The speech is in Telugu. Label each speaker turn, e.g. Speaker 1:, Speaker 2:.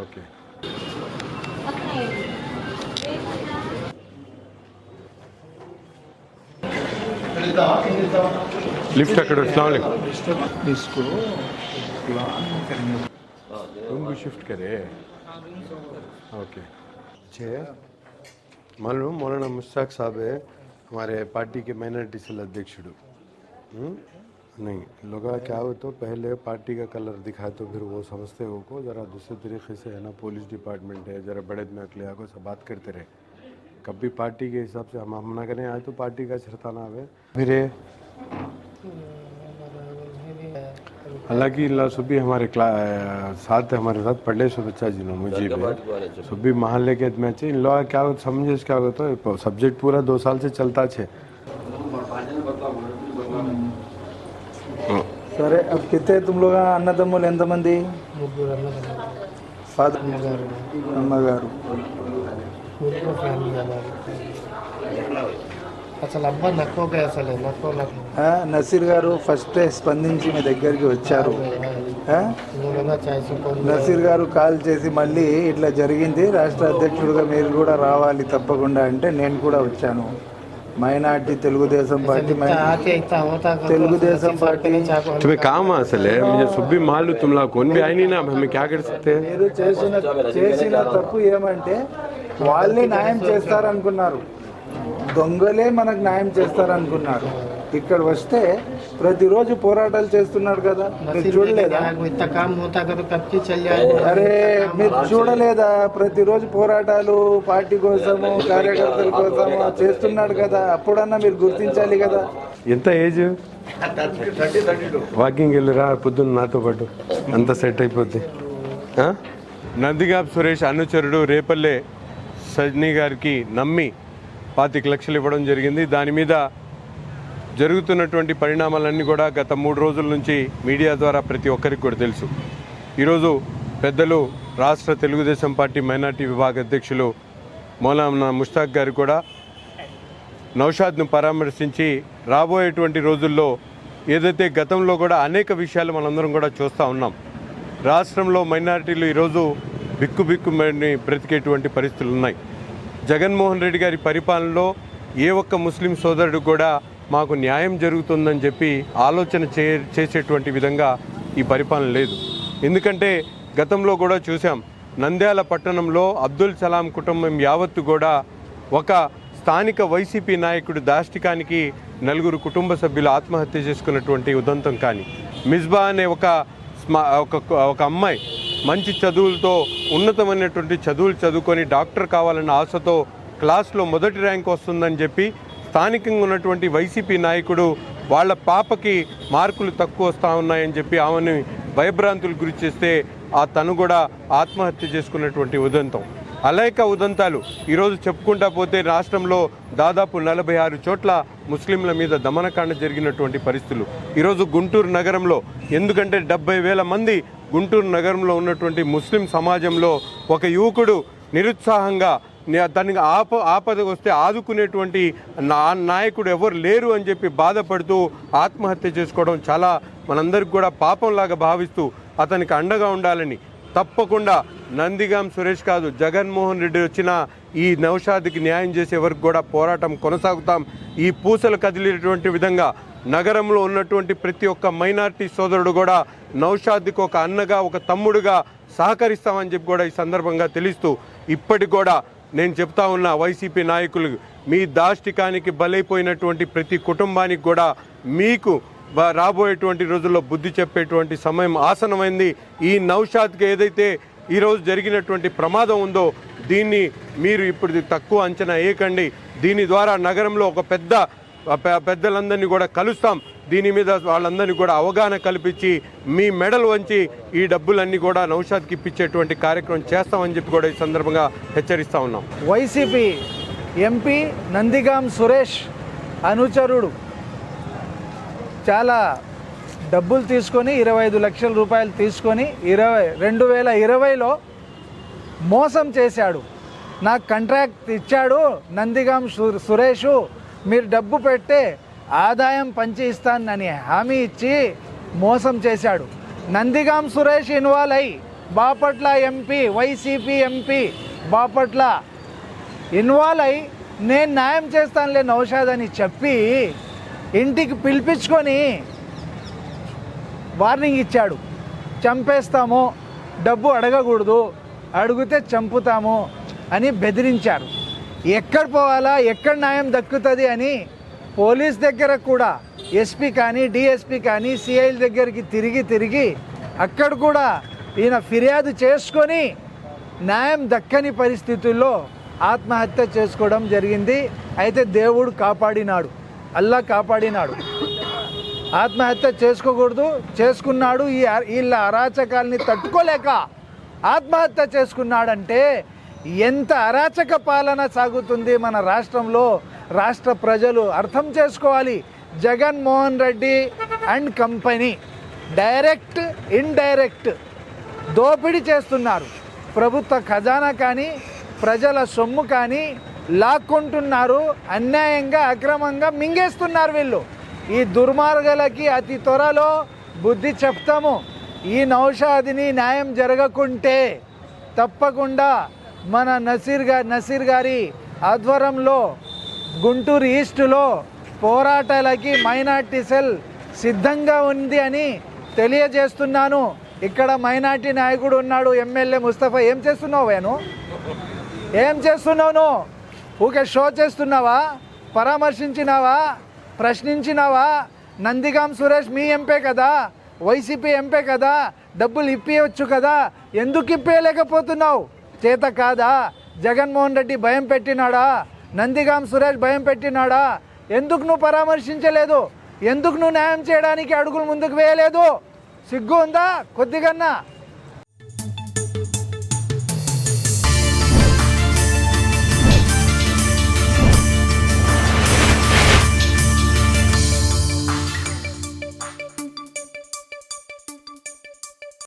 Speaker 1: ಓಕೆ
Speaker 2: ಲಿಫ್ಟ್ ಆ ಕಡೆ
Speaker 1: ಲಿಸ್ಟು ರೂಮ್ಗೆ ಶಿಫ್ಟ್ ಕರೆ ओके छः मालूम मौलाना मुश्ताक साहब है हमारे पार्टी के माइनॉरिटी सेल अध्यक्ष नहीं लोग क्या हो तो पहले पार्टी का कलर दिखाए तो फिर वो समझते हो को ज़रा दूसरे तरीके से है ना पुलिस डिपार्टमेंट है ज़रा बड़े दिमाग ले आको सब बात करते रहे। कभी पार्टी के हिसाब से हम हम ना करें आज तो पार्टी का छरताना है। फिर हालाँकि ला सुबह हमारे क्ला साथ हमारे साथ पढ़े सो बच्चा जी ने मुझे भी। सुबह महल्ले के में इन लोग क्या होता समझे क्या होता है सब्जेक्ट पूरा दो साल से चलता छे।
Speaker 2: సరే కితే తుమ్లోగా అన్నదమ్ములు ఎంతమంది? ఫాదర్
Speaker 3: అమ్మగారు.
Speaker 2: అమ్మగారు.
Speaker 3: అసలు అబ్బా నక్కువగా అసలు
Speaker 2: నసీర్ గారు ఫస్ట్ స్పందించి మీ దగ్గరికి వచ్చారు. నసీర్ గారు కాల్ చేసి మళ్ళీ ఇట్లా జరిగింది. రాష్ట్ర అధ్యక్షుడిగా మీరు కూడా రావాలి తప్పకుండా అంటే నేను కూడా వచ్చాను. మైనార్టీ తెలుగుదేశం పార్టీ మై-
Speaker 3: आके इतना होता
Speaker 2: తెలుగుదేశం పార్టీ
Speaker 1: तुम्हें काम असल है मुझे सुबह मालूम तुम लोग कौन भी आई नहीं ना अब हमें क्या कर सकते हैं
Speaker 2: మీరు చేసిన చేసిన తప్పు ఏమంటే వాళ్ళే న్యాయం చేస్తారనుకున్నారు దొంగలే మనకు న్యాయం చేస్తారనుకున్నారు ఇక్కడ వస్తే ప్రతిరోజు పోరాటాలు చేస్తున్నాడు కదా. చూడలేదా? అరే మీరు చూడలేదా? ప్రతిరోజు పోరాటాలు పార్టీ కోసము కార్యకర్తల కోసము చేస్తున్నాడు కదా. అప్పుడన్నా మీరు గుర్తించాలి కదా.
Speaker 1: ఎంత ఏజ్? వాకింగ్ వెళ్ళిరా పొద్దున్న నాతో పాటు. అంత సెట్ అయిపోద్ది. నందిగాబ్ సురేష్ అనుచరుడు రేపల్లే సజ్ని గారికి నమ్మి పాతిక లక్షలు ఇవ్వడం జరిగింది. దాని మీద జరుగుతున్నటువంటి పరిణామాలన్నీ కూడా గత మూడు రోజుల నుంచి మీడియా ద్వారా ప్రతి ఒక్కరికి కూడా తెలుసు. ఈరోజు పెద్దలు రాష్ట్ర తెలుగుదేశం పార్టీ మైనార్టీ విభాగ అధ్యక్షులు మౌలానా ముష్తాక్ గారు కూడా నౌషాద్ను పరామర్శించి రాబోయేటువంటి రోజుల్లో ఏదైతే గతంలో కూడా అనేక విషయాలు మనందరం కూడా చూస్తూ ఉన్నాం. రాష్ట్రంలో మైనారిటీలు ఈరోజు బిక్కు బిక్కుమని బ్రతికేటువంటి పరిస్థితులు ఉన్నాయి. జగన్మోహన్ రెడ్డి గారి పరిపాలనలో ఏ ఒక్క ముస్లిం సోదరుడు కూడా మాకు న్యాయం జరుగుతుందని చెప్పి ఆలోచన చే చేసేటువంటి విధంగా ఈ పరిపాలన లేదు. ఎందుకంటే గతంలో కూడా చూసాం నంద్యాల పట్టణంలో అబ్దుల్ సలాం కుటుంబం యావత్తు కూడా ఒక స్థానిక వైసీపీ నాయకుడు దాష్టికానికి నలుగురు కుటుంబ సభ్యులు ఆత్మహత్య చేసుకున్నటువంటి ఉదంతం కానీ మిస్బా అనే ఒక స్మా- ఒక ఒక అమ్మాయి మంచి చదువులతో ఉన్నతమైనటువంటి చదువులు చదువుకొని డాక్టర్ కావాలన్న ఆశతో క్లాస్లో మొదటి ర్యాంక్ వస్తుందని చెప్పి స్థానికంగా ఉన్నటువంటి వైసీపీ నాయకుడు వాళ్ళ పాపకి మార్కులు తక్కువ వస్తూ ఉన్నాయని చెప్పి ఆమెను భయభ్రాంతులు గురి చేస్తే ఆ తను కూడా ఆత్మహత్య చేసుకున్నటువంటి ఉదంతం. అనేక ఉదంతాలు ఈరోజు చెప్పుకుంటా పోతే రాష్ట్రంలో దాదాపు నలభై ఆరు చోట్ల ముస్లింల మీద దమనకాండ జరిగినటువంటి పరిస్థితులు. ఈరోజు గుంటూరు నగరంలో ఎందుకంటే డెబ్బై వేల మంది గుంటూరు నగరంలో ఉన్నటువంటి ముస్లిం సమాజంలో ఒక యువకుడు నిరుత్సాహంగా దానికి ఆప ఆపద వస్తే ఆదుకునేటువంటి నా నాయకుడు ఎవరు లేరు అని చెప్పి బాధపడుతూ ఆత్మహత్య చేసుకోవడం చాలా మనందరికి కూడా పాపంలాగా భావిస్తూ అతనికి అండగా ఉండాలని తప్పకుండా నందిగాం సురేష్ కాదు జగన్మోహన్ రెడ్డి వచ్చిన ఈ నౌషాద్కి న్యాయం చేసే వరకు కూడా పోరాటం కొనసాగుతాం. ఈ పూసలు కదిలేటువంటి విధంగా నగరంలో ఉన్నటువంటి ప్రతి ఒక్క మైనార్టీ సోదరుడు కూడా నౌషాద్కి ఒక అన్నగా ఒక తమ్ముడుగా సహకరిస్తామని చెప్పి కూడా ఈ సందర్భంగా తెలుస్తూ ఇప్పటికి కూడా నేను చెప్తా ఉన్న వైసీపీ నాయకులు మీ దాష్టికానికి బలైపోయినటువంటి ప్రతి కుటుంబానికి కూడా మీకు రాబోయేటువంటి రోజుల్లో బుద్ధి చెప్పేటువంటి సమయం ఆసనమైంది. ఈ నౌషాద్కి ఏదైతే ఈరోజు జరిగినటువంటి ప్రమాదం ఉందో దీన్ని మీరు ఇప్పుడు తక్కువ అంచనా వేయకండి. దీని ద్వారా నగరంలో ఒక పెద్ద పెద్దలందరినీ కూడా కలుస్తాం. దీని మీద వాళ్ళందరినీ కూడా అవగాహన కల్పించి మీ మెడల్ వంచి ఈ డబ్బులన్నీ కూడా నౌషాద్కి ఇప్పించేటువంటి కార్యక్రమం చేస్తామని చెప్పి కూడా ఈ సందర్భంగా హెచ్చరిస్తా ఉన్నాం.
Speaker 2: వైసీపీ ఎంపీ నందిగాం సురేష్ అనుచరుడు. చాలా డబ్బులు తీసుకొని ఇరవై ఐదు లక్షల రూపాయలు తీసుకొని ఇరవై రెండు వేల ఇరవైలో మోసం చేశాడు. నాకు కాంట్రాక్ట్ ఇచ్చాడు నందిగాం సు- సురేషు. మీరు డబ్బు పెట్టే ఆదాయం పంచి ఇస్తానని హామీ ఇచ్చి మోసం చేశాడు. నందిగాం సురేష్ ఇన్వాల్వ్ అయి Bapatla MP YCP MP Bapatla involve అయి నేను న్యాయం చేస్తానులే నౌషాద్ అని చెప్పి ఇంటికి పిలిపించుకొని వార్నింగ్ ఇచ్చాడు. చంపేస్తాము డబ్బు అడగకూడదు అడిగితే చంపుతాము అని బెదిరించారు. ఎక్కడ పోవాలా ఎక్కడ న్యాయం దక్కుతుంది అని పోలీస్ దగ్గర కూడా ఎస్పీ కానీ డిఎస్పీ కానీ సిఐల దగ్గరికి తిరిగి తిరిగి అక్కడ కూడా ఈయన ఫిర్యాదు చేసుకొని న్యాయం దక్కని పరిస్థితుల్లో ఆత్మహత్య చేసుకోవడం జరిగింది. అయితే దేవుడు కాపాడినాడు. అల్లా కాపాడినాడు. ఆత్మహత్య చేసుకోకూడదు. చేసుకున్నాడు. ఈ అ- వీళ్ళ అరాచకాల్ని తట్టుకోలేక ఆత్మహత్య చేసుకున్నాడంటే ఎంత అరాచక పాలన సాగుతుంది మన రాష్ట్రంలో? రాష్ట్ర ప్రజలు అర్థం చేసుకోవాలి. Jaganmohan Reddy and company. Direct indirect దోపిడీ చేస్తున్నారు. ప్రభుత్వ ఖజానా కానీ ప్రజల సొమ్ము కానీ లాక్కుంటున్నారు. అన్యాయంగా అక్రమంగా మింగేస్తున్నారు వీళ్ళు. ఈ దుర్మార్గులకి అతి త్వరలో బుద్ధి చెప్తాము. ఈ నౌషాదిని న్యాయం జరగకుంటే తప్పకుండా మన నసీర్ గారి నసీర్ గారి ఆధ్వర్యంలో గుంటూరు ఈస్టులో పోరాటాలకి మైనార్టీ సెల్ సిద్ధంగా ఉంది అని తెలియజేస్తున్నాను. ఇక్కడ మైనార్టీ నాయకుడు ఉన్నాడు ఎమ్మెల్యే ముస్తఫా. ఏం చేస్తున్నావు నేను ఏం చేస్తున్నావు ఊకే షో చేస్తున్నావా? పరామర్శించినావా? ప్రశ్నించినావా? నందిగాం సురేష్ మీ ఎంపే కదా? వైసీపీ ఎంపే కదా? డబ్బులు ఇప్పియవచ్చు కదా? ఎందుకు ఇప్పేయలేకపోతున్నావు? చేత కాదా? జగన్మోహన్ రెడ్డి భయం పెట్టినాడా? నందిగాం సురేష్ భయం పెట్టినాడా? ఎందుకు నువ్వు పరామర్శించలేదు? ఎందుకు నువ్వు న్యాయం చేయడానికి అడుగులు ముందుకు వేయలేదు? సిగ్గు ఉందా? కొద్దిగన్నా.